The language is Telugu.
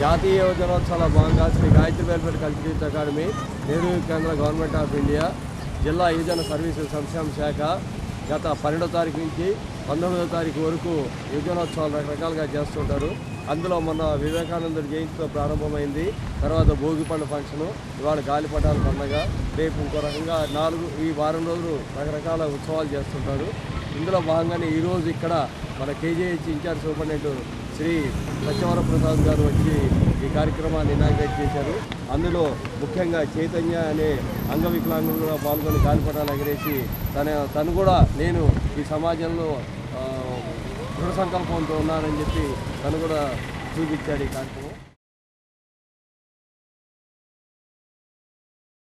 జాతీయ యువజనోత్సవాల భాగంగా Shri Gayatri welfare cultural academy Nehru కేంద్ర గవర్నమెంట్ ఆఫ్ ఇండియా జిల్లా యువజన సర్వీసెస్ సంక్షేమ శాఖ గత పన్నెండో తారీఖు నుంచి పంతొమ్మిదో తారీఖు వరకు యువజనోత్సవాలు రకరకాలుగా చేస్తుంటారు. అందులో మొన్న వివేకానందుడి జయంతితో ప్రారంభమైంది. తర్వాత భోగి పండు ఫంక్షను ఇవాళ గాలిపటాల పండగ రేపు ఇంకో రకంగా నాలుగు ఈ వారం రోజులు రకరకాల ఉత్సవాలు చేస్తుంటారు. ఇందులో భాగంగానే ఈరోజు ఇక్కడ మన KGH in charge superintendent Shri Satyavara Prasad గారు వచ్చి ఈ కార్యక్రమాన్ని ఇనాగ్రేట్ చేశారు. అందులో ముఖ్యంగా చైతన్య అనే అంగవికలాంగులు కూడా పాల్గొని గాలిపటాలు ఎగరేసి తన తను కూడా నేను ఈ సమాజంలో దృఢ సంకల్పంతో ఉన్నానని చెప్పి తను కూడా చూపించాడు ఈ కార్యక్రమం.